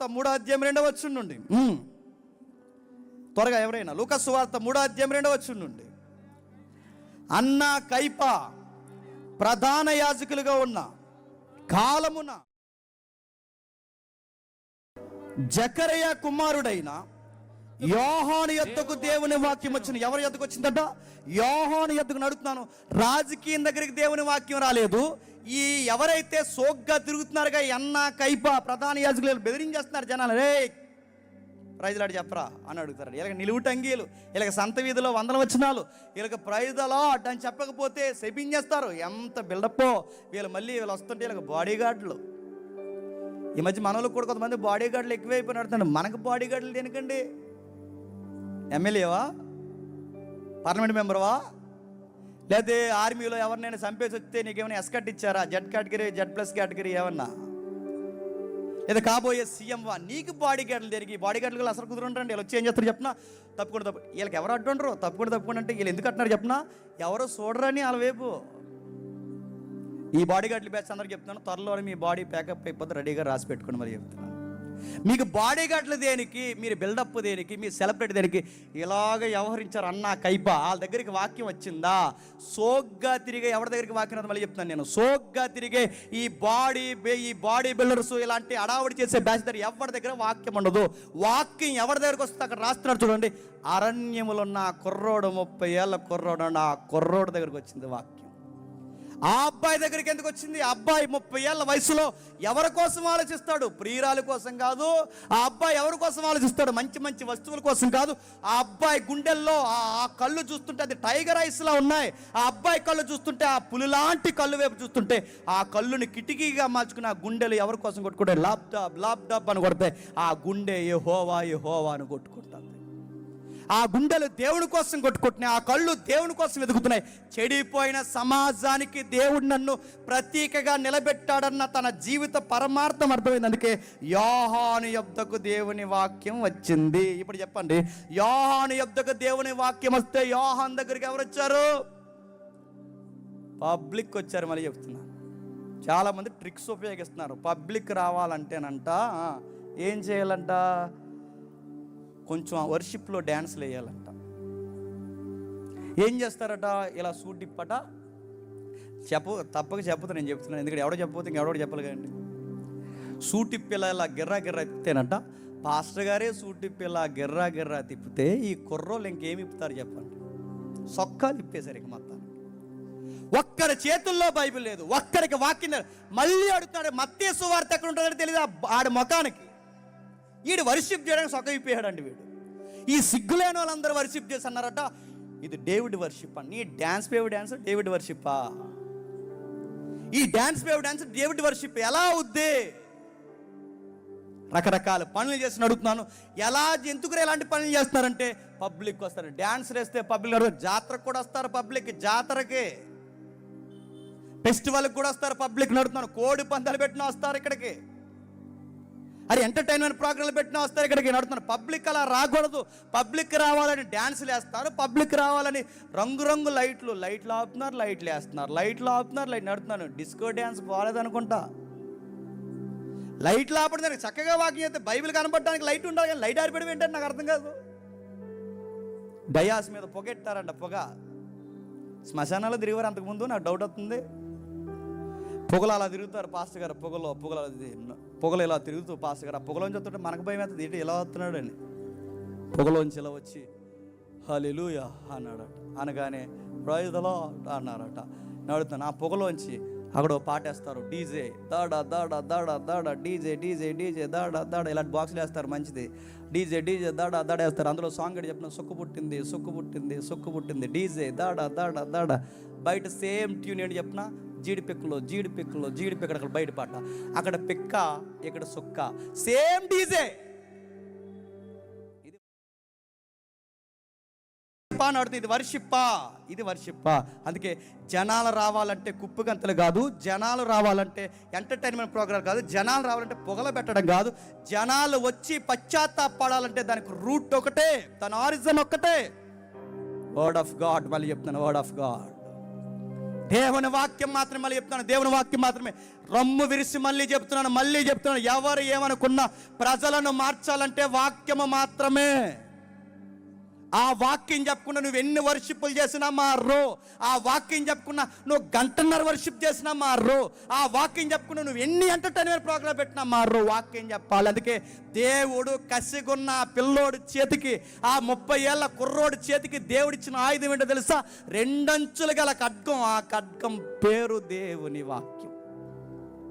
వార్త మూడో అధ్యాయం రెండవ వచ్చి నుండి. త్వరగా ఎవరైనా లూకస్ వార్త మూడో అధ్యాయం రెండవ వచ్చి నుండి. అన్న కైప ప్రధాన యాజకులుగా ఉన్న కాలమున జకరయ కుమారుడైన యోహాను ఎద్దుకు దేవుని వాక్యం వచ్చింది. ఎవరి ఎద్దుకు వచ్చిందట? యోహాను ఎద్దుకు నడుతున్నాను రాజకీయం దగ్గరికి దేవుని వాక్యం రాలేదు. ఈ ఎవరైతే సోగ్గా తిరుగుతున్నారుగా ఎన్న కైప ప్రధాన యాజకులు బెదిరించేస్తున్నారు జనాలు రే ప్రైజ్లాడు చెప్పరా అని అడుగుతారు వీళ్ళకి నిలువుటంగీలు వీళ్ళకి సంత వీధిలో వందల వచ్చినాలు వీళ్ళకి ప్రైజలో అని చెప్పకపోతే శపించేస్తారు. ఎంత బిల్డప్పో వీళ్ళు మళ్ళీ వీళ్ళు వస్తుంటే వీళ్ళకి బాడీ గార్డులు ఈ మధ్య మనలో కూడా కొంతమంది బాడీ గార్డులు ఎక్కువైపోయి నడుతున్నారు మనకు బాడీ గార్డులు దేనికండి? ఎమ్మెల్యేవా? పార్లమెంట్ మెంబర్వా? లేకపోతే ఆర్మీలో ఎవరినైనా చంపేసి వస్తే నీకేమైనా ఎస్కట్ ఇచ్చారా? Z category Z plus category ఏమన్నా? లేదా కాబోయే సీఎం వా? నీకు బాడీ గార్డులు తిరిగి బాడీ గార్డులు అసలు కుదురుంటారండి వీళ్ళు వచ్చి ఏం చేస్తారు చెప్పిన? తప్పకుండా తప్పు వీళ్ళకి ఎవరు అడ్డుండరు తప్పకుండా తప్పకుండా అంటే వీళ్ళు ఎందుకు అంటున్నారు చెప్పినా? ఎవరో చూడరని వాళ్ళ వైపు. ఈ బాడీ గార్డులు బ్యాచ్ అందరికి చెప్తున్నాను. త్వరలో మీ బాడీ ప్యాకప్ అయిపోతే రెడీగా రాసి పెట్టుకుని మరి చెప్తున్నాను మీకు బాడీ గార్డులు దేనికి మీరు బిల్డప్ దేనికి మీ సెలబ్రిటీ దేనికి ఇలాగ వ్యవహరించారు అన్న కైప. వాళ్ళ దగ్గరికి వాక్యం వచ్చిందా? సోగ్గా తిరిగే ఎవరి దగ్గరికి వాక్యం రాదు? మళ్ళీ చెప్తున్నాను నేను. సోగ్గా తిరిగే ఈ బాడీ ఈ బాడీ బిల్డర్స్ ఇలాంటి అడావుడి చేసే బ్యాచ్ దగ్గర ఎవరి దగ్గర వాక్యం ఉండదు. వాక్యం ఎవరి దగ్గరకు వస్తే అక్కడ రాస్తున్నారు చూడండి. అరణ్యములున్న కుర్రోడు ముప్పై ఏళ్ళ కుర్రోడు ఉన్న ఆ కుర్రోడు దగ్గరకు వచ్చింది వాక్యం. ఆ అబ్బాయి దగ్గరికి ఎందుకు వచ్చింది? ఆ అబ్బాయి ముప్పై ఏళ్ళ వయసులో ఎవరి కోసం ఆలోచిస్తాడు? ప్రియురాల కోసం కాదు. ఆ అబ్బాయి ఎవరి కోసం ఆలోచిస్తాడు? మంచి మంచి వస్తువుల కోసం కాదు. ఆ అబ్బాయి గుండెల్లో ఆ కళ్ళు చూస్తుంటే అది టైగర్ ఐస్లా ఉన్నాయి. ఆ అబ్బాయి కళ్ళు చూస్తుంటే ఆ పులిలాంటి కళ్ళు వైపు చూస్తుంటే ఆ కళ్ళుని కిటికీగా మార్చుకుని ఆ గుండెలు ఎవరి కోసం కొట్టుకుంటే లాప్ లాప్టాప్ లాప్ అని కొడితే ఆ గుండె ఏ హోవా ఏ హోవా అని కొట్టుకుంటాం ఆ గుండెలు దేవుని కోసం కొట్టుకుంటున్నాయి ఆ కళ్ళు దేవుని కోసం వెతుకుతున్నాయి. చెడిపోయిన సమాజానికి దేవుడు నన్ను ప్రతీకగా నిలబెట్టాడన్న తన జీవిత పరమార్థం అర్థమైంది. అందుకే యోహాను యొద్దకు దేవుని వాక్యం వచ్చింది. ఇప్పుడు చెప్పండి యోహాను యొద్దకు దేవుని వాక్యం వస్తే యోహాన్ దగ్గరికి ఎవరు వచ్చారు? పబ్లిక్ వచ్చారు మళ్ళీ చెప్తున్నా. చాలామంది ట్రిక్స్ ఉపయోగిస్తున్నారు. పబ్లిక్ రావాలంటేనంట ఏం చేయాలంట? కొంచెం ఆ వర్షిప్లో డ్యాన్స్లు వేయాలంట. ఏం చేస్తారట? ఇలా సూట్ ఇప్పట. తప్పక చెప్పదు నేను చెప్తున్నాను ఎందుకంటే ఎవడో చెప్పకపోతే ఇంకెవడో చెప్పాలి కదండి. సూట్ ఇలా గిర్రా గిర్రా తిప్పుతేనట. పాస్టర్ గారే సూట్ ఇలా గిర్రా గిర్రా తిప్పితే ఈ కుర్రోళ్ళు ఇంకేమి ఇప్పుతారు చెప్పండి. సొక్కా తిప్పేశారు ఇక మొత్తాన్ని ఒక్కరి చేతుల్లో బైబిల్ లేదు. ఒక్కరికి వాక్యం మళ్ళీ అడుగుతాడు మత్తేసు వార్త ఎక్కడ ఉంటుందని తెలియదు? ఆడ ఆడి ముఖానికి. వీడు వర్షిప్ చేయడానికి సొక్క అండి వీడు. ఈ సిగ్గులేని వాళ్ళందరూ వర్షిప్ చేసి అన్నారట ఇది డేవిడ్ వర్షిప్ అని నీ డ్యాన్స్ పేవ్ డ్యాన్స్ డేవిడ్ వర్షిప్పా ఈ డ్యాన్స్ పేవ్ డ్యాన్స్ డేవిడ్ వర్షిప్ ఎలా అవుద్ది? రకరకాల పనులు చేసి అడుగుతున్నాను. ఎలా ఎందుకు ఎలాంటి పనులు చేస్తారంటే పబ్లిక్ వస్తారు. డ్యాన్స్ వేస్తే పబ్లిక్ జాతరకు కూడా వస్తారు పబ్లిక్ జాతరకి. ఫెస్టివల్కి కూడా వస్తారు పబ్లిక్ నడుతున్నాను కోడి పందాలు పెట్టిన వస్తారు ఇక్కడికి. అరే ఎంటర్టైన్మెంట్ ప్రోగ్రాంలు పెట్టినా వస్తారు ఇక్కడికి. నడుతున్నారు పబ్లిక్ అలా రాకూడదు. పబ్లిక్ రావాలని డ్యాన్సులు వేస్తారు. పబ్లిక్ రావాలని రంగురంగు లైట్లు. లైట్లు ఆపుతున్నారు లైట్లు వేస్తున్నారు. లైట్లు ఆపుతున్నారు లైట్ నడుతున్నాను డిస్కో డ్యాన్స్ పోలేదనుకుంటా లైట్లు ఆపడం దానికి చక్కగా వాకింగ్ చేస్తే బైబిల్ కనపడడానికి లైట్ ఉండాలి కానీ లైట్ ఆరిపెడి ఏంటంటే నాకు అర్థం కాదు. డయాస్ మీద పొగెట్టారంట పొగ. శ్మశానాలు తిరిగారు అంతకుముందు నాకు డౌట్ వస్తుంది. పొగలు అలా తిరుగుతారు పాస్టర్ గారు. పొగలో పొగలు అలా తి- పొగలు ఇలా తిరుగుతూ పాస్ గారు ఆ పొగలోంచి వస్తుంటే మనకు భయం అవుతుంది ఏంటి ఇలా వస్తున్నాడు అని. పొగలోంచి ఇలా వచ్చి హలెలుయా అన్నాడట. అనగానే ప్రైజలో అన్నారట. నడుతున్నాను ఆ పొగలోంచి అక్కడ పాటేస్తారు డీజే దాడ దాడ దాడ దాడ డీజే డీజే డీజే దాడ దాడ ఇలాంటి బాక్సులు వేస్తారు మంచిది. డీజే డీజే దాడ దాడ వేస్తారు. అందులో సాంగ్ గడి చెప్పిన సొక్కు పుట్టింది సొక్కు పుట్టింది సొక్కు పుట్టింది డీజే దాడ దాడ దాడ బయట సేమ్ ట్యూన్ ఏంటి చెప్పిన జీడి పిక్కలో జీడి పిక్కలో జీడి పిక్కడ అక్కడ బయట పాట. అక్కడ పిక్క ఇక్కడ సుక్క. Same DJ. వర్షిప్పా అని ఇది వర్షిప్పా. ఇది వర్షిప్పా. అందుకే జనాలు రావాలంటే కుప్పు గంతలు కాదు జనాలు రావాలంటే ఎంటర్టైన్మెంట్ ప్రోగ్రామ్ కాదు జనాలు రావాలంటే పొగల పెట్టడం కాదు. జనాలు వచ్చి పశ్చాత్తాపడాలంటే దానికి రూట్ ఒకటే తన ఆరిజన్ ఒక్కటే. వర్డ్ ఆఫ్ గాడ్ మళ్ళీ చెప్తున్నాను వర్డ్ ఆఫ్ గాడ్ దేవుని వాక్యం మాత్రమే మళ్ళీ చెప్తున్నాను. దేవుని వాక్యం మాత్రమే. రమ్ము విరిసి మళ్ళీ చెప్తున్నాను మళ్ళీ చెప్తున్నాను. ఎవరు ఏమనుకున్నా ప్రజలను మార్చాలంటే వాక్యము మాత్రమే. ఆ వాక్యం చెప్పకుండా నువ్వు ఎన్ని వర్షిప్పులు చేసినా మారో. ఆ వాక్యం చెప్పకుండా నువ్వు గంటన్నర వర్షిప్ చేసినా మారో. ఆ వాక్యం చెప్పకుండా నువ్వు ఎన్ని ఎంటర్టైన్మెంట్ ప్రోగ్రామ్ పెట్టినా మారో. వాక్యం చెప్పాలి. అందుకే దేవుడు కసిగున్న పిల్లోడి పిల్లోడు చేతికి ఆ ముప్పై ఏళ్ళ కుర్రోడి చేతికి దేవుడిచ్చిన ఆయుధం ఏంటో తెలుసా? రెండంచులు గల ఖడ్గం. ఆ ఖడ్గం పేరు దేవుని వాక్యం.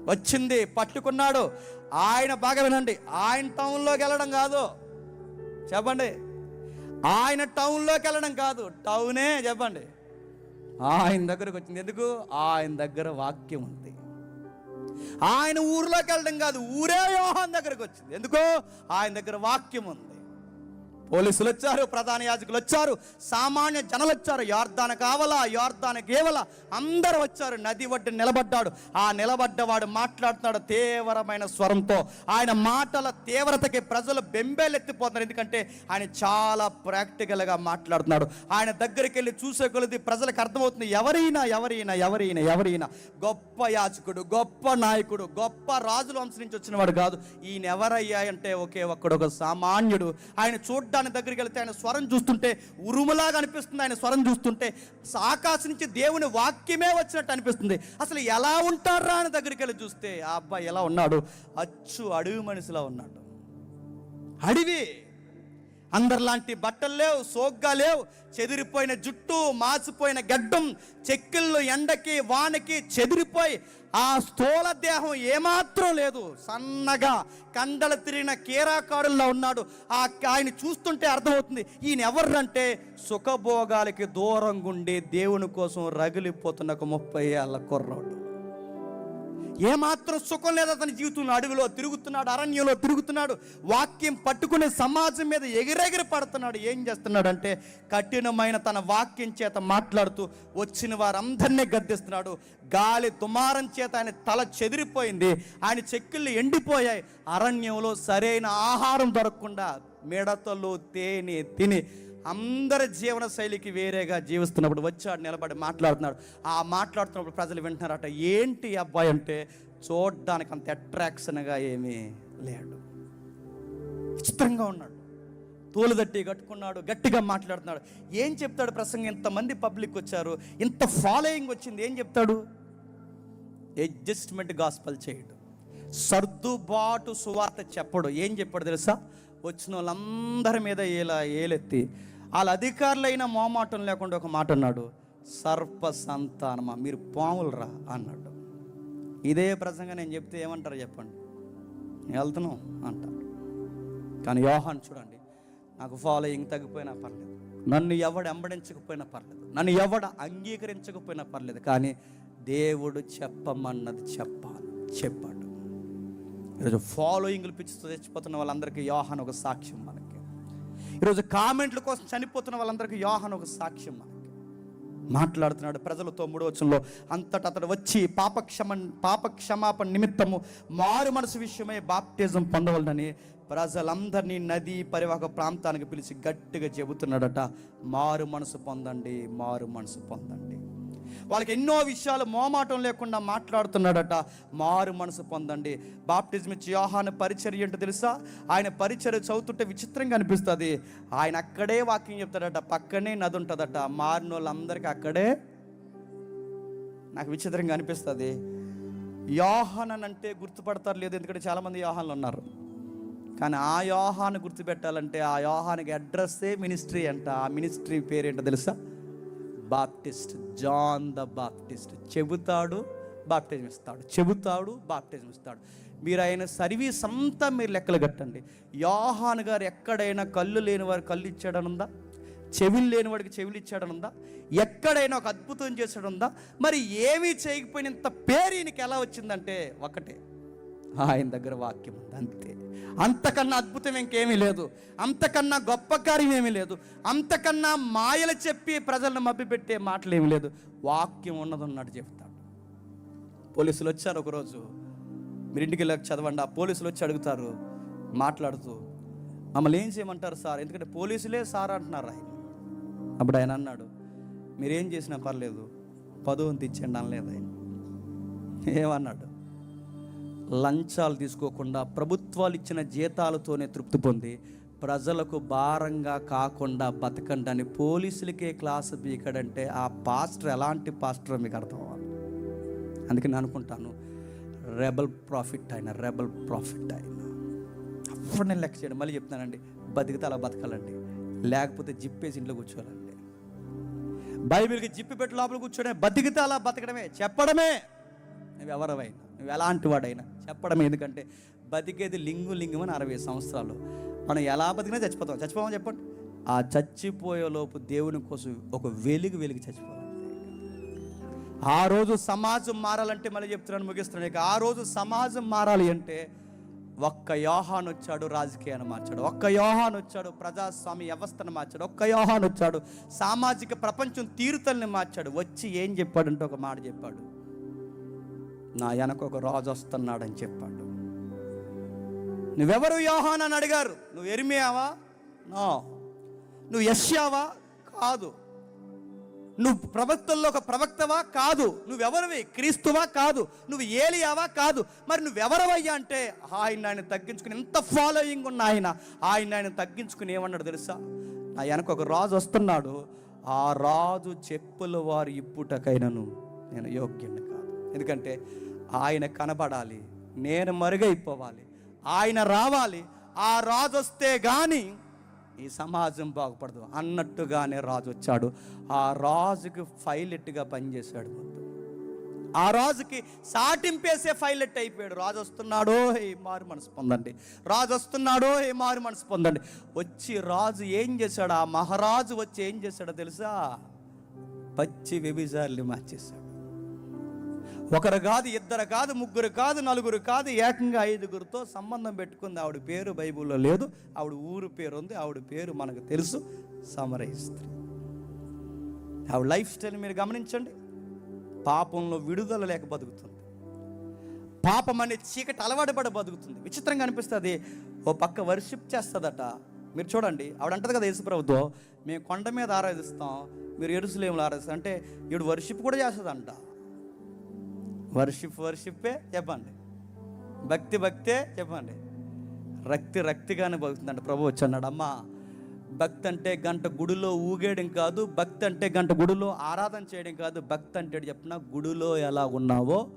వచ్చింది పట్టుకున్నాడు. ఆయన బాగా వినండి. ఆయన టౌన్లోకి వెళ్ళడం కాదు. చెప్పండి. ఆయన టౌన్లోకి వెళ్ళడం కాదు టౌనే చెప్పండి. ఆయన దగ్గరకు వచ్చింది. ఎందుకు? ఆయన దగ్గర వాక్యం ఉంది. ఆయన ఊర్లోకి వెళ్ళడం కాదు ఊరే యోహాన్ దగ్గరకు వచ్చింది. ఎందుకో? ఆయన దగ్గర వాక్యం ఉంది. పోలీసులు వచ్చారు ప్రధాన యాజకులు వచ్చారు సామాన్య జనలు వచ్చారు యార్దాన కావల యార్దాన గేవల అందరూ వచ్చారు. నది ఒడ్డు నిలబడ్డాడు. ఆ నిలబడ్డవాడు మాట్లాడుతున్నాడు తీవ్రమైన స్వరంతో. ఆయన మాటల తీవ్రతకి ప్రజలు బెంబేలెత్తిపోతున్నారు. ఎందుకంటే ఆయన చాలా ప్రాక్టికల్గా మాట్లాడుతున్నాడు. ఆయన దగ్గరికి వెళ్ళి చూసే కొలది ప్రజలకు అర్థమవుతుంది. ఎవరైనా ఎవరైనా ఎవరైనా ఎవరైనా గొప్ప యాజకుడు గొప్ప నాయకుడు గొప్ప రాజుల వంశం నుంచి వచ్చినవాడు కాదు. ఈయన ఎవరయ్యా అంటే ఒకే ఒక్కడు ఒక సామాన్యుడు. ఆయన చూడ్డానికి దగ్గరికి వెళ్తే ఆయన స్వరం చూస్తుంటే ఉరుములాగా అనిపిస్తుంది. ఆయన స్వరం చూస్తుంటే ఆకాశం నుంచి దేవుని వాక్యమే వచ్చినట్టు అనిపిస్తుంది. అసలు ఎలా ఉంటారా అని దగ్గరికి వెళ్ళి చూస్తే ఆ అబ్బాయి ఎలా ఉన్నాడు? అచ్చు అడవి మనిషిలా ఉన్నాడు. అడివి అందరిలాంటి బట్టలు లేవు సోగ్గా లేవు. చెదిరిపోయిన జుట్టు మాసిపోయిన గడ్డం చెక్కిళ్ళు ఎండకి వానకి చెదిరిపోయి ఆ స్థూల దేహం ఏమాత్రం లేదు. సన్నగా కండలు తిరిగిన కీరాకారుల్లో ఉన్నాడు. ఆ ఆయన చూస్తుంటే అర్థమవుతుంది ఈయన ఎవరంటే సుఖభోగాలకి దూరంగా ఉండి దేవుని కోసం రగిలిపోతున్న ఒక ముప్పై ఏళ్ళ కుర్రాడు. ఏమాత్రం సుఖం లేదు అతని జీవితంలో. అడవిలో తిరుగుతున్నాడు అరణ్యంలో తిరుగుతున్నాడు వాక్యం పట్టుకునే సమాజం మీద ఎగిరెగిరి పడుతున్నాడు. ఏం చేస్తున్నాడు అంటే కఠినమైన తన వాక్యం చేత మాట్లాడుతూ వచ్చిన వారందరినీ గద్దిస్తున్నాడు. గాలి దుమారం చేత ఆయన తల చెదిరిపోయింది. ఆయన చెక్కులు ఎండిపోయాయి. అరణ్యంలో సరైన ఆహారం దొరకకుండా మిడతలు తేనె తిని అందరి జీవన శైలికి వేరేగా జీవిస్తున్నప్పుడు వచ్చాడు నిలబడి మాట్లాడుతున్నాడు. ఆ మాట్లాడుతున్నప్పుడు ప్రజలు వింటున్నారట ఏంటి అబ్బాయి అంటే చూడ్డానికి అంత అట్రాక్షన్గా ఏమీ లేడు. విచిత్రంగా ఉన్నాడు. తోలు తట్టి కట్టుకున్నాడు గట్టిగా మాట్లాడుతున్నాడు. ఏం చెప్తాడు ప్రసంగం? ఇంతమంది పబ్లిక్ వచ్చారు ఇంత ఫాలోయింగ్ వచ్చింది ఏం చెప్తాడు? అడ్జస్ట్మెంట్ గాస్పల్ చేయడు. సర్దుబాటు సువార్త చెప్పడు. ఏం చెప్పాడు తెలుసా? వచ్చిన వాళ్ళందరి మీద ఇలా ఏలెత్తి వాళ్ళ అధికారులైన మోమాటం లేకుండా ఒక మాట అన్నాడు సర్ప సంతానమా మీరు పాములరా అన్నాడు. ఇదే ప్రసంగా నేను చెప్తే ఏమంటారు చెప్పండి. వెళ్తున్నాం అంటారు కానీ యోహాన్ చూడండి నాకు ఫాలోయింగ్ తగ్గిపోయినా పర్లేదు. నన్ను ఎవడు ఎంబడించకపోయినా పర్లేదు. నన్ను ఎవడు అంగీకరించకపోయినా పర్లేదు. కానీ దేవుడు చెప్పమన్నది చెప్పాలి. చెప్పాడు. ఈరోజు ఫాలోయింగ్లు పిచ్చితో తెచ్చిపోతున్న వాళ్ళందరికీ యోహాన్ ఒక సాక్ష్యం ఈరోజు కామెంట్ల కోసం చనిపోతున్న వాళ్ళందరికీ యోహన్ ఒక సాక్ష్యం మనకి. మాట్లాడుతున్నాడు ప్రజలతో మూడవచనంలో అంతట అంతటా అతడు వచ్చి పాపక్షమ పాపక్షమాపణ నిమిత్తము మారు మనసు విషయమై బాప్టిజం పొందవలనని ప్రజలందరినీ నది పరివాహక ప్రాంతానికి పిలిచి గట్టిగా చెబుతున్నాడట మారు మనసు పొందండి మారు మనసు పొందండి. వాళ్ళకి ఎన్నో విషయాలు మోమాటం లేకుండా మాట్లాడుతున్నాడట. మారు మనసు పొందండి. బాప్టిజం ఇచ్చి యోహాను పరిచర్య ఏంటో తెలుసా? ఆయన పరిచర్య చదువుతుంటే విచిత్రంగా అనిపిస్తుంది. ఆయన అక్కడే వాక్యం చెప్తాడట. పక్కనే నది ఉంటుందట. మారిన వాళ్ళందరికీ అక్కడే నాకు విచిత్రంగా అనిపిస్తుంది. యోహాన్ అని అంటే గుర్తుపడతారు లేదు? ఎందుకంటే చాలామంది యోహాన్లు ఉన్నారు. కానీ ఆ యోహాను గుర్తుపెట్టాలంటే ఆ యోహానికి అడ్రస్సే మినిస్ట్రీ అంట. ఆ మినిస్ట్రీ పేరేంటో తెలుసా? బాప్టిస్ట్ జాన్ ద బాప్టిస్ట్ చెబుతాడు బాప్టిజం ఇస్తాడు. చెబుతాడు బాప్టిజం ఇస్తాడు. మీరు ఆయన సర్వీస్ అంతా మీరు లెక్కలు కట్టండి. యోహాన్ గారు ఎక్కడైనా కళ్ళు లేని వారు కళ్ళు ఇచ్చాడనుందా? చెవులు లేని వాడికి చెవులు ఇచ్చాడనుందా? ఎక్కడైనా ఒక అద్భుతం చేశాడుందా మరి ఏమీ చేయకపోయినంత పేరు ఈయనకి ఎలా వచ్చిందంటే ఒకటే. ఆయన దగ్గర వాక్యం ఉంది అంతే. అంతకన్నా అద్భుతం ఇంకేమీ లేదు. అంతకన్నా గొప్ప కార్యం ఏమీ లేదు. అంతకన్నా మాయలు చెప్పి ప్రజలను మభ్యపెట్టే మాటలు ఏమీ లేదు. వాక్యం ఉన్నది ఉన్నట్టు చెప్తాడు. పోలీసులు వచ్చారు ఒకరోజు. మీరు ఇంటికి వెళ్ళి చదవండి. ఆ పోలీసులు వచ్చి అడుగుతారు మాట్లాడుతూ మమ్మల్ని ఏం చేయమంటారు సార్? ఎందుకంటే పోలీసులే సార్ అంటున్నారు ఆయన. అప్పుడు ఆయన అన్నాడు మీరేం చేసినా పర్లేదు. పదవంతి ఇచ్చేయండి అనలేదు ఆయన. ఏమన్నాడు? లంచాలు తీసుకోకుండా ప్రభుత్వాలు ఇచ్చిన జీతాలతోనే తృప్తి పొంది ప్రజలకు భారంగా కాకుండా బతకండి అని పోలీసులకే క్లాసు బీకడంటే ఆ పాస్టర్ ఎలాంటి పాస్టర్ మీకు అర్థం అవ్వాలి అందుకే నేను అనుకుంటాను రెబల్ ప్రాఫిట్ అయిన రెబల్ ప్రాఫిట్ అయిన. అప్పుడు నేను లెక్క చేయడం? మళ్ళీ చెప్తానండి బతికితే అలా బతకాలండి. లేకపోతే జిప్పేసి ఇంట్లో కూర్చోవాలండి. బైబిల్కి జిప్పి పెట్టి లోపల కూర్చోడే బతికితే అలా బతకడమే చెప్పడమే. నువ్వు ఎవరవైనా నువ్వు ఎలాంటి వాడైనా చెప్పడం ఎందుకంటే బతికేది లింగు లింగం అని అరవై సంవత్సరాలు. మనం ఎలా బతికినా చచ్చిపోతాం. చచ్చిపోమని చెప్పండి. ఆ చచ్చిపోయే లోపు దేవుని కోసం ఒక వెలుగు వెలుగు చచ్చిపోవాలి. ఆ రోజు సమాజం మారాలంటే మళ్ళీ చెప్తున్నాను ముగిస్తున్నాను. ఇక ఆ రోజు సమాజం మారాలి అంటే ఒక్క యోహాన్ వచ్చాడు రాజకీయాన్ని మార్చాడు. ఒక్క యోహాన్ వచ్చాడు ప్రజాస్వామ్య వ్యవస్థను మార్చాడు. ఒక్క యోహాన్ వచ్చాడు సామాజిక ప్రపంచం తీరుతల్ని మార్చాడు. వచ్చి ఏం చెప్పాడంటే ఒక మాట చెప్పాడు. నా వెనక ఒక రాజు వస్తున్నాడని చెప్పాడు. నువ్వెవరు యోహాన్ అని అడిగారు? నువ్వు ఎరిమియావా? నో. నువ్వు యశ్యావా కాదు. నువ్వు ప్రవక్తల్లో ఒక ప్రవక్తవా? కాదు. నువ్వెవరివి? క్రీస్తువా? కాదు. నువ్వు ఏలియావా? కాదు. మరి నువ్వెవరవయ్యా అంటే ఆయన ఆయన తగ్గించుకుని ఎంత ఫాలోయింగ్ ఉన్న ఆయన ఆయన ఆయన తగ్గించుకుని ఏమన్నాడు తెలుసా? నా వెనక ఒక రాజు వస్తున్నాడు. ఆ రాజు చెప్పుల వారు ఇప్పుటకైనను నేను యోగ్యుని ఎందుకంటే ఆయన కనబడాలి నేను మరుగైపోవాలి ఆయన రావాలి ఆ రాజు వస్తే కానీ ఈ సమాజం బాగుపడదు. అన్నట్టుగానే రాజు వచ్చాడు. ఆ రాజుకి ఫైలెట్గా పనిచేశాడు మొత్తం ఆ రాజుకి సాటింపేసే ఫైలెట్ అయిపోయాడు. రాజు వస్తున్నాడో ఏ మారు మనసు పొందండి. రాజు వస్తున్నాడో ఏ మారు మనసు పొందండి. వచ్చి రాజు ఏం చేశాడు? ఆ మహారాజు వచ్చి ఏం చేశాడో తెలుసా? పచ్చి వ్యభిచారులు మార్చేశాడు. ఒకరు కాదు ఇద్దరు కాదు ముగ్గురు కాదు నలుగురు కాదు ఏకంగా ఐదుగురితో సంబంధం పెట్టుకుంది. ఆవిడ పేరు బైబిల్లో లేదు. ఆవిడ ఊరు పేరు ఉంది. ఆవిడ పేరు మనకు తెలుసు. సమరయిస్త్రీ ఆవిడ లైఫ్ స్టైల్ మీరు గమనించండి. పాపంలో విడుదల లేక బతుకుతుంది. పాపం అనే చీకటి అలవాటు పడ బతుకుతుంది. విచిత్రంగా అనిపిస్తుంది. ఓ పక్క వర్షిప్ చేస్తుందట. మీరు చూడండి. ఆవిడ అంటది కదా యేసుప్రభుతో మేము కొండ మీద ఆరాధిస్తాం. మీరు ఎరుసలేములు ఆరాధిస్తాం. అంటే ఈవిడ వర్షిప్ కూడా చేస్తుందంట. వర్షిప్ వర్షిప్పే చెప్పండి. భక్తి భక్తే చెప్పండి. రక్తి రక్తిగానే బతుకుతుందంట ప్రభు వచ్చి అన్నాడు అమ్మా భక్తి అంటే గంట గుడిలో ఊగేయడం కాదు భక్తి అంటే గంట గుడిలో ఆరాధన చేయడం కాదు. భక్తి అంటే చెప్పిన గుడిలో ఎలా ఉన్నావో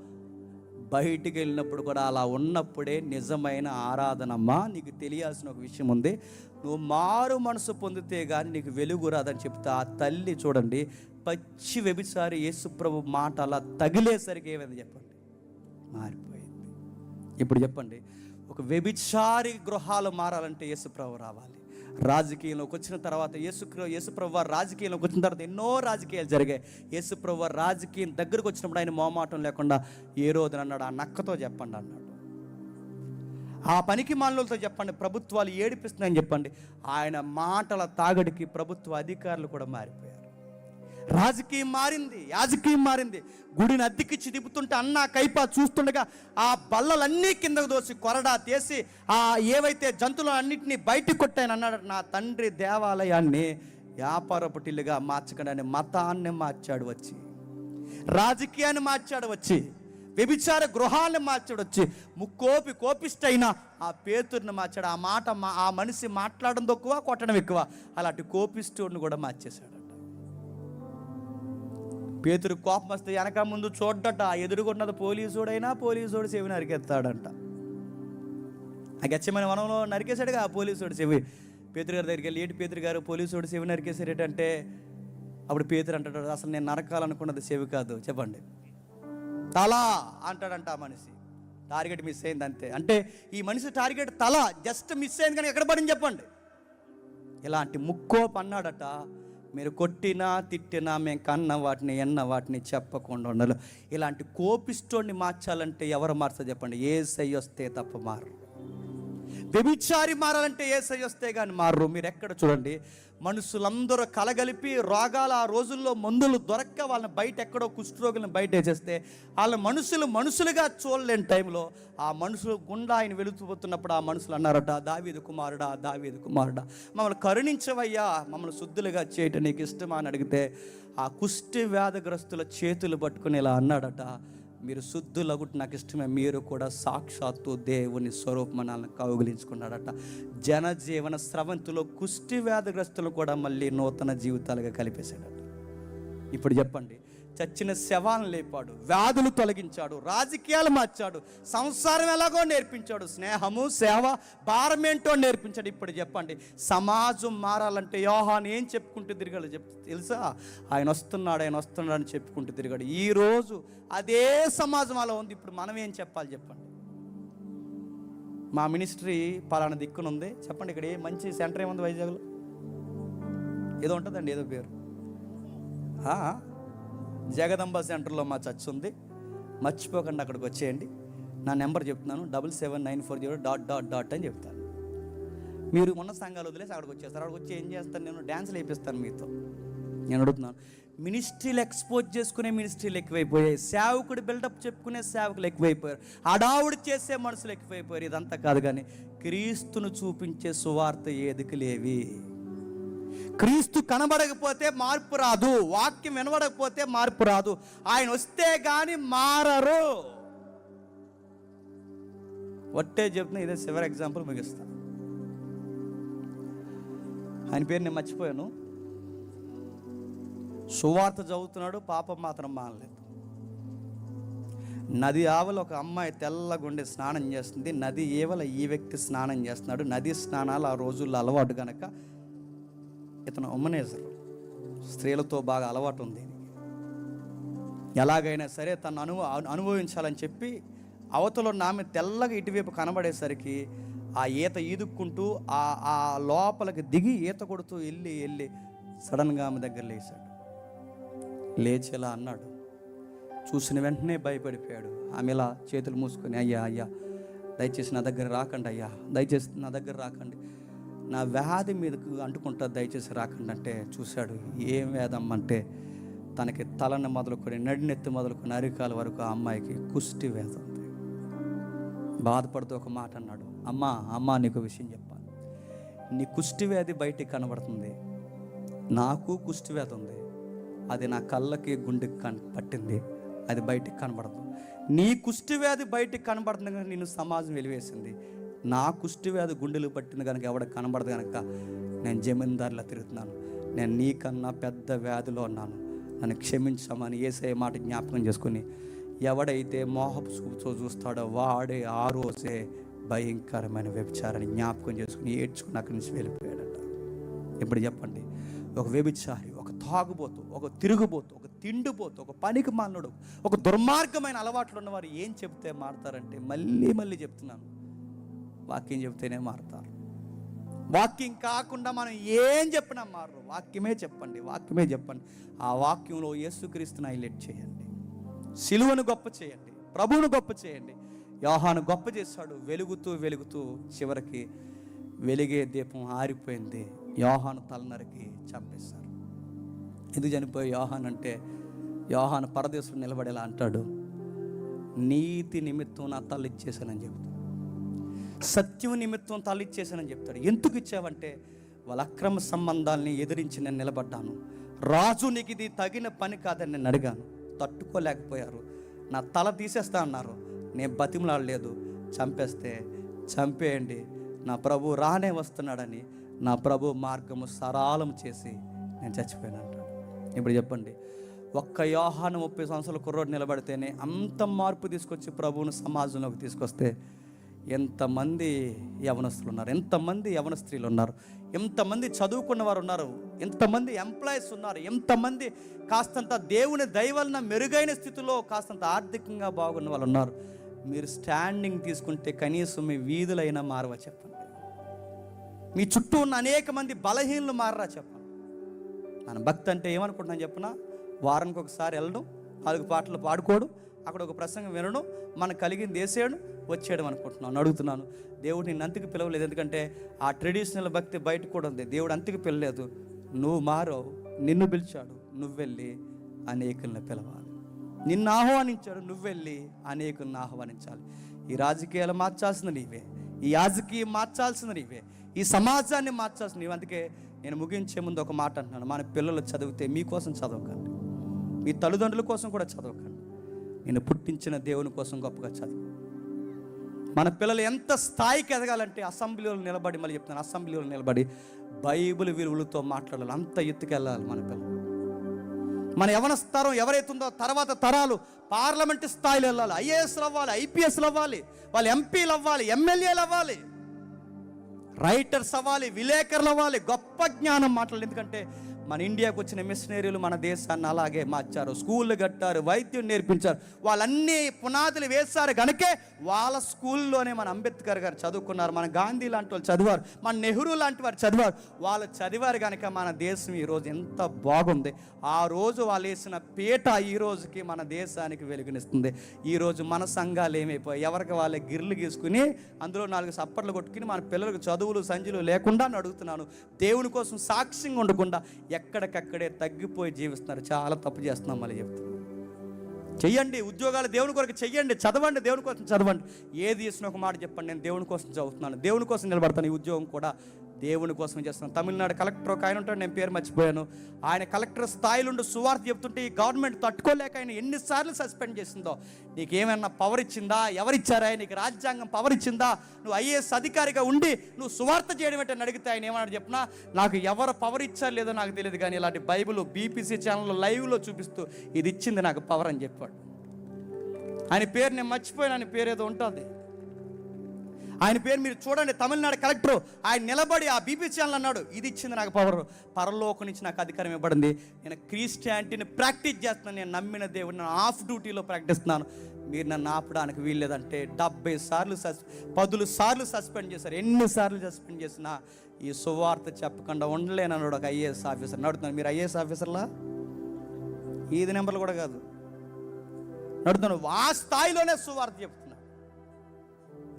బయటికి వెళ్ళినప్పుడు కూడా అలా ఉన్నప్పుడే నిజమైన ఆరాధనమ్మా నీకు తెలియాల్సిన ఒక విషయం ఉంది. నువ్వు మారు మనసు పొందితే కానీ నీకు వెలుగు రాదని చెప్తే. ఆ తల్లి చూడండి పచ్చి వ్యభిచారి యేసుప్రభు మాట అలా తగిలేసరికి ఏమైంది చెప్పండి? మారిపోయింది. ఇప్పుడు చెప్పండి ఒక వ్యభిచారి గృహాలు మారాలంటే యేసుప్రభు రావాలి. రాజకీయంలోకి వచ్చిన తర్వాత యేసు యేసుప్రభు వారు రాజకీయంలోకి వచ్చిన తర్వాత ఎన్నో రాజకీయాలు జరిగాయి. యేసుప్రభు వారు రాజకీయం దగ్గరకు వచ్చినప్పుడు ఆయన మోమాటం లేకుండా ఏ రోజున అన్నాడు ఆ నక్కతో చెప్పండి అన్నాడు. ఆ పనికి మానులతో చెప్పండి ప్రభుత్వాలు ఏడిపిస్తున్నాయని చెప్పండి. ఆయన మాటల తాగడికి ప్రభుత్వ అధికారులు కూడా మారిపోయారు. రాజకీయం మారింది యాజకీయం మారింది. గుడిని అద్దెకిచ్చి దిపుతుంటే అన్న కైపా చూస్తుండగా ఆ బల్లలన్నీ కిందకు దోసి కొరడా తీసి ఆ ఏవైతే జంతువులు అన్నింటినీ బయటికి కొట్టాను అన్నాడు. నా తండ్రి దేవాలయాన్ని వ్యాపార పుటిల్లుగా మార్చకుండా మతాన్ని మార్చాడు వచ్చి రాజకీయాన్ని మార్చాడు వచ్చి వ్యభిచార గృహాన్ని మార్చాడు వచ్చి ముక్కోపి కోపిష్టైన ఆ పేతుర్ని మార్చాడు. ఆ మాట ఆ మనిషి మాట్లాడడం తక్కువ కొట్టడం ఎక్కువ. అలాంటి కోపిస్టోడిని కూడా మార్చేశాడు. పేతురు కోపం వస్తే వెనక ముందు చూడ్డట ఎదురుకున్నది పోలీసుడైనా పోలీసుడు చెవి నరికెత్తాడంట ఆ గచ్చమైన వనంలో నరికేశాడుగా ఆ పోలీసుడు చెవి. పేతురు గారి దగ్గరికి వెళ్ళి ఏటి పేతురు గారు పోలీసుడు చెవి నరికేసారేటంటే అప్పుడు పేతురు అంటాడు అసలు నేను నరకాలనుకున్నది చెవి కాదు చెప్పండి. తల అంటాడంట ఆ మనిషి. టార్గెట్ మిస్ అయింది అంతే. అంటే ఈ మనిషి టార్గెట్ తల జస్ట్ మిస్ అయింది కానీ ఎక్కడ పడింది చెప్పండి. ఇలాంటి ముక్కో అన్నాడట మీరు కొట్టినా తిట్టినా మేము కన్న వాటిని ఎన్న వాటిని చెప్పకుండా ఉండాలి. ఇలాంటి కోపిస్టోడిని మార్చాలంటే ఎవరు మార్చాలి చెప్పండి? ఏ సై వస్తే తప్ప మారు. వ్యభిచారి మారాలంటే ఏ సై వస్తే కానీ మారు. మీరు ఎక్కడ చూడండి? మనుషులందరూ కలగలిపి రోగాలు ఆ రోజుల్లో మందులు దొరక్క వాళ్ళని బయట ఎక్కడో కుష్ఠరోగులను బయట చేస్తే వాళ్ళ మనుషులు మనుషులుగా చూడలేని టైంలో ఆ మనుషులు గుండా ఆయన వెళుతుపోతున్నప్పుడు ఆ మనుషులు అన్నారట దావీదు కుమారుడా దావీదు కుమారుడా మమ్మల్ని కరుణించవయ్యా మమ్మల్ని శుద్ధులుగా చేయటం నీకు ఇష్టమా? అని అడిగితే ఆ కుష్టి వ్యాధిగ్రస్తుల చేతులు పట్టుకుని ఇలా అన్నాడట మీరు శుద్ధులగుట నాకు ఇష్టమే. మీరు కూడా సాక్షాత్తు దేవుని స్వరూపమనాలను కౌగిలించుకున్నాడట జనజీవన స్రవంతిలో కుష్టి వ్యాధిగ్రస్తులు కూడా మళ్ళీ నూతన జీవితాలుగా కలిపేశాడట ఇప్పుడు చెప్పండి చచ్చిన శవాలను లేపాడు వ్యాధులు తొలగించాడు రాజకీయాలు మార్చాడు సంసారం ఎలాగో నేర్పించాడు స్నేహము సేవ భారం ఏంటో నేర్పించాడు. ఇప్పుడు చెప్పండి సమాజం మారాలంటే యోహాన్ ఏం చెప్పుకుంటూ తిరిగాడు చెప్ తెలుసా? ఆయన వస్తున్నాడు ఆయన వస్తున్నాడు అని చెప్పుకుంటూ తిరిగాడు. ఈరోజు అదే సమాజం అలా ఉంది. ఇప్పుడు మనం ఏం చెప్పాలి చెప్పండి? మా మినిస్ట్రీ పలానా దిక్కునుంది చెప్పండి ఇక్కడ ఏ మంచి సెంటర్ ఏముంది వైజాగ్లో? ఏదో ఉంటుందండి ఏదో పేరు. జగదంబ సెంటర్లో మా చర్చ్ ఉంది. మర్చిపోకుండా అక్కడికి వచ్చేయండి. నా నెంబర్ చెప్తున్నాను double seven nine four zero dot dot dot అని చెప్తాను. మీరు ఉన్న సంఘాలు వదిలేసి అక్కడికి వచ్చేస్తారు. అక్కడికి వచ్చి ఏం చేస్తాను నేను డ్యాన్స్లు వేపిస్తాను మీతో. నేను అడుగుతున్నాను మినిస్ట్రీలు ఎక్స్పోజ్ చేసుకునే మినిస్ట్రీలు ఎక్కువైపోయాయి. సేవకుడు బిల్డప్ చెప్పుకునే సేవకులు ఎక్కువైపోయారు. అడావుడు చేసే మనుషులు ఎక్కువైపోయారు. ఇదంతా కాదు కానీ క్రీస్తును చూపించే సువార్త ఏదికి లేవి? క్రీస్తు కనబడకపోతే మార్పు రాదు వాక్యం వినబడకపోతే మార్పు రాదు. ఆయన వస్తే కానీ మారరు. ఒట్టే చెప్తున్నా ఇదే చివరి ఎగ్జాంపుల్ ముగిస్తా. ఆయన పేరు నేను మర్చిపోయాను. సువార్త చదువుతున్నాడు పాపం మాత్రం మానలేదు. నది ఆవల ఒక అమ్మాయి తెల్లగుండి స్నానం చేస్తుంది. నది ఏవల ఈ వ్యక్తి స్నానం చేస్తున్నాడు. నది స్నానాలు ఆ రోజుల్లో అలవాటు కనుక ఇతను ఉమ్మనేసరు స్త్రీలతో బాగా అలవాటు ఉంది ఎలాగైనా సరే తను అను అనుభవించాలని చెప్పి అవతల నామె ఆమె తెల్లగా ఇటువైపు కనబడేసరికి ఆ ఈత ఈదుక్కుంటూ ఆ ఆ లోపలికి దిగి ఈత కొడుతూ వెళ్ళి వెళ్ళి సడన్గా ఆమె దగ్గర లేచాడు. లేచేలా అన్నాడు. చూసిన వెంటనే భయపడిపోయాడు. ఆమె ఇలా చేతులు మూసుకొని అయ్యా అయ్యా దయచేసి నా దగ్గర రాకండి అయ్యా దయచేసి నా దగ్గర రాకండి. నా వ్యాధి మీదకు అంటుకుంటా దయచేసి రాకండి అంటే చూశాడు. ఏం వేదం అంటే తనకి తలని మొదలుకొని నడినెత్తి మొదలుకొని అరికాల వరకు ఆ అమ్మాయికి కుష్టి వేద ఉంది బాధపడుతూ ఒక మాట అన్నాడు. అమ్మా అమ్మా నీకు విషయం చెప్పాలి నీ కుష్టి వ్యాధి బయటికి కనబడుతుంది. నాకు కుష్టి వ్యాధి ఉంది. అది నా కళ్ళకి గుండెకి కన్ పట్టింది. అది బయటికి కనబడదు. నీ కుష్టి వ్యాధి బయటికి కనబడుతుంది కనుక నేను సమాజం వెలివేసింది. నా కుష్టి వ్యాధి గుండెలు పట్టింది కనుక ఎవడ కనబడదు కనుక నేను జమీందారులా తిరుగుతున్నాను. నేను నీకన్నా పెద్ద వ్యాధిలో ఉన్నాను. నన్ను క్షమించమని ఏసే మాట జ్ఞాపకం చేసుకుని ఎవడైతే మోహపు చూపుతో చూస్తాడో వాడే ఆ రోజే భయంకరమైన వ్యభిచారాన్ని జ్ఞాపకం చేసుకుని ఏడ్చుకుని అక్కడి నుంచి వెళ్ళిపోయాడట. ఇప్పుడు చెప్పండి ఒక వ్యభిచారి ఒక తాగుబోతు ఒక తిరుగుబోతు ఒక తిండిపోతు ఒక పనికి మానుడు ఒక దుర్మార్గమైన అలవాట్లు ఉన్నవారు ఏం చెప్తే మారుతారంటే మళ్ళీ మళ్ళీ చెప్తున్నాను. వాక్యం చెప్తేనే మారుతారు. వాక్యం కాకుండా మనం ఏం చెప్పినా మారు వాక్యమే చెప్పండి వాక్యమే చెప్పండి. ఆ వాక్యంలో యేసుక్రీస్తుని హైలైట్ చేయండి. సిలువను గొప్ప చేయండి ప్రభువును గొప్ప చేయండి. యోహాను గొప్ప చేశాడు వెలుగుతూ వెలుగుతూ చివరికి వెలిగే దీపం ఆరిపోయింది. యోహాను తలనరికి చంపేశారు. ఎందుకు చనిపోయి యోహాన్ అంటే యోహాను పరదేశంలో నిలబడేలా అంటాడు నీతి నిమిత్తం నా తల్లి ఇచ్చేసానని చెబుతాడు. సత్యం నిమిత్తం తలిచ్చేసానని చెప్తాడు. ఎందుకు ఇచ్చావంటే వాళ్ళ అక్రమ సంబంధాల్ని ఎదిరించి నేను నిలబడ్డాను. రాజు నీకు ఇది తగిన పని కాదని నేను అడిగాను. తట్టుకోలేకపోయారు. నా తల తీసేస్తా అన్నారు. నేను బతిమలాడలేదు. చంపేస్తే చంపేయండి. నా ప్రభు రానే వస్తున్నాడని నా ప్రభు మార్గము సరాలం చేసి నేను చచ్చిపోయాను ఇప్పుడు చెప్పండి. ఒక్క యోహాను ముప్పై సంవత్సరాల కుర్రోడు నిలబడితేనే అంత మార్పు తీసుకొచ్చి ప్రభువును సమాజంలోకి తీసుకొస్తే ఎంతమంది యవనస్తులు ఉన్నారు ఎంతమంది యవన స్త్రీలు ఉన్నారు ఎంతమంది చదువుకున్న వారు ఉన్నారు ఎంతమంది ఎంప్లాయీస్ ఉన్నారు? ఎంతమంది కాస్తంత దేవుని దయవలన మెరుగైన స్థితిలో కాస్తంత ఆర్థికంగా బాగున్న వాళ్ళు ఉన్నారు మీరు స్టాండింగ్ తీసుకుంటే కనీసం మీ వీధులైనా మారవా చెప్పండి? మీ చుట్టూ ఉన్న అనేక మంది బలహీనలు మారరా చెప్పండి? మన భక్తి అంటే ఏమనుకుంటున్నాను చెప్పిన? వారానికి ఒకసారి వెళ్ళడం నాలుగు పాటలు పాడుకోడు అక్కడ ఒక ప్రసంగం వినడం మనకు కలిగింది వేసేయడం వచ్చేయడం అనుకుంటున్నాను అడుగుతున్నాను. దేవుడు నేను అంతకు పిలవలేదు ఎందుకంటే ఆ ట్రెడిషనల్ భక్తి బయట కూడా ఉంది. దేవుడు అంతకు పిలలేదు నువ్వు మారవు నిన్ను పిలిచాడు నువ్వెళ్ళి అనేకులను అనేకుల్ని పిలవాలి. నిన్ను ఆహ్వానించాడు నువ్వెళ్ళి అనేకులను అనేకుల్ని ఆహ్వానించాలి. ఈ రాజకీయాలు మార్చాల్సింది నీవే ఈ రాజకీయం మార్చాల్సింది నీవే ఈ సమాజాన్ని మార్చాల్సిన నీవే. అందుకే నేను ముగించే ముందు ఒక మాట అంటున్నాను. మన పిల్లలు చదివితే మీకోసం చదవకండి. మీ తల్లిదండ్రుల కోసం కూడా చదవకండి. నేను పుట్టించిన దేవుని కోసం గొప్పగా చదువు. మన పిల్లలు ఎంత స్థాయికి ఎదగాలంటే అసెంబ్లీలో నిలబడి మళ్ళీ చెప్తాను అసెంబ్లీలో నిలబడి బైబిల్ విలువలతో మాట్లాడాలి. అంత ఎత్తుకెళ్ళాలి మన పిల్లలు. మన యవనస్తరం ఎవరైతుందో తర్వాత తరాలు పార్లమెంట్ స్థాయిలో వెళ్ళాలి ఐఏఎస్లు అవ్వాలి ఐపీఎస్లు అవ్వాలి వాళ్ళు ఎంపీలు అవ్వాలి ఎమ్మెల్యేలు అవ్వాలి రైటర్స్ అవ్వాలి విలేకరులు అవ్వాలి గొప్ప జ్ఞానం మాట్లాడాలి. ఎందుకంటే మన ఇండియాకు వచ్చిన మిషనరీలు మన దేశాన్ని అలాగే మార్చారు. స్కూళ్ళు కట్టారు వైద్యం నేర్పించారు. వాళ్ళన్నీ పునాదులు వేశారు కనుకే వాళ్ళ స్కూల్లోనే మన అంబేద్కర్ గారు చదువుకున్నారు. మన గాంధీ లాంటి వాళ్ళు చదివారు మన నెహ్రూ లాంటి వారు చదివారు. వాళ్ళు చదివారు కనుక మన దేశం ఈరోజు ఎంత బాగుంది. ఆ రోజు వాళ్ళు వేసిన పీట ఈ రోజుకి మన దేశానికి వెలుగునిస్తుంది. ఈరోజు మన సంఘాలు ఏమైపోయాయి? ఎవరికి వాళ్ళే గిర్లు గీసుకుని అందులో నాలుగు సప్పట్లు కొట్టుకుని మన పిల్లలకు చదువులు సంజులు లేకుండా అని అడుగుతున్నాను దేవుని కోసం సాక్ష్యంగా ఉండకుండా ఎక్కడికక్కడే తగ్గిపోయి జీవిస్తున్నారు. చాలా తప్పు చేస్తున్నాం మళ్ళీ చెప్తున్నాను చెయ్యండి ఉద్యోగాలు దేవుని కొరకు చెయ్యండి చదవండి దేవుని కోసం చదవండి. ఏది చేసిన ఒక మాట చెప్పండి నేను దేవుని కోసం చదువుతున్నాను దేవుని కోసం నిలబడతాను ఈ ఉద్యోగం కూడా దేవుని కోసం చేస్తున్నాను తమిళనాడు కలెక్టర్ ఒక ఆయన ఉంటాడు నేను పేరు మర్చిపోయాను. ఆయన కలెక్టర్ స్థాయిలో సువార్త చెప్తుంటే ఈ గవర్నమెంట్ తట్టుకోలేక ఆయన ఎన్నిసార్లు సస్పెండ్ చేసిందో. నీకు ఏమైనా పవర్ ఇచ్చిందా? ఎవరిచ్చారా? నీకు రాజ్యాంగం పవర్ ఇచ్చిందా? నువ్వు ఐఏఎస్ అధికారిగా ఉండి నువ్వు సువార్త చేయడం ఏంటని అడిగితే ఆయన ఏమన్నాడు చెప్పినా? నాకు ఎవరు పవర్ ఇచ్చారు లేదో నాకు తెలియదు కానీ ఇలాంటి బైబిల్ బీపీసీ ఛానల్లో లైవ్లో చూపిస్తూ ఇది ఇచ్చింది నాకు పవర్ అని చెప్పాడు. ఆయన పేరు నేను మర్చిపోయాను ఆయన పేరు ఏదో ఉంటుంది. ఆయన పేరు మీరు చూడండి తమిళనాడు కలెక్టర్. ఆయన నిలబడి ఆ బీపీ ఛానల్ అన్నాడు ఇది ఇచ్చింది నాకు పవర్. పరలోకం నుంచి నాకు అధికారం ఇవ్వబడింది. నేను క్రిస్టియానిటీని ప్రాక్టీస్ చేస్తున్నాను. నేను నమ్మిన దేవుడు నేను ఆఫ్ డ్యూటీలో ప్రాక్టీస్తున్నాను. మీరు నన్ను ఆపడానికి వీల్లేదంటే డెబ్బై సార్లు సస్ పదులు సార్లు సస్పెండ్ చేశారు. ఎన్నిసార్లు సస్పెండ్ చేసినా ఈ సువార్త చెప్పకుండా ఉండలేనన్నాడు ఒక ఐఏఎస్ ఆఫీసర్. నడుతున్నాను మీరు ఐఏఎస్ ఆఫీసర్లా? ఈది నెంబర్లు కూడా కాదు. నడుతున్నాను ఆ స్థాయిలోనే సువార్త చెప్తాను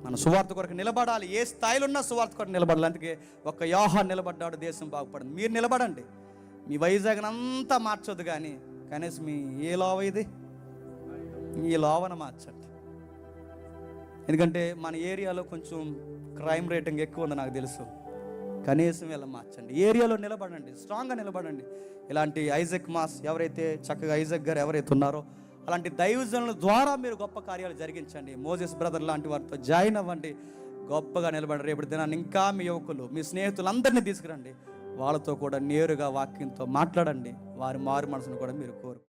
మన సువార్త కొరకు నిలబడాలి. ఏ స్థాయిలో ఉన్నా సువార్త కొరకు నిలబడాలి. అందుకే ఒక యోహాన్ నిలబడ్డాడు దేశం బాగుపడింది. మీరు నిలబడండి. మీ వైజాగ్ అంతా మార్చొద్దు కానీ కనీసం మీ ఏ లోవ ఇది? ఈ లోవన మార్చండి ఎందుకంటే మన ఏరియాలో కొంచెం క్రైమ్ రేటింగ్ ఎక్కువ ఉంది నాకు తెలుసు. కనీసం ఇలా మార్చండి. ఏరియాలో నిలబడండి. స్ట్రాంగ్గా నిలబడండి. ఇలాంటి ఐజక్ మాస్ ఎవరైతే చక్కగా ఐజక్ గారు ఎవరైతే ఉన్నారో అలాంటి దైవజనుల ద్వారా మీరు గొప్ప కార్యాలు జరిగించండి. మోజెస్ బ్రదర్ లాంటి వారితో జాయిన్ అవ్వండి. గొప్పగా నిలబడి రేపటి దినాన్ని ఇంకా మీ యువకులు మీ స్నేహితులందరినీ తీసుకురండి. వాళ్ళతో కూడా నేరుగా వాక్యంతో మాట్లాడండి. వారి మారు మనసును కూడా మీరు కోరు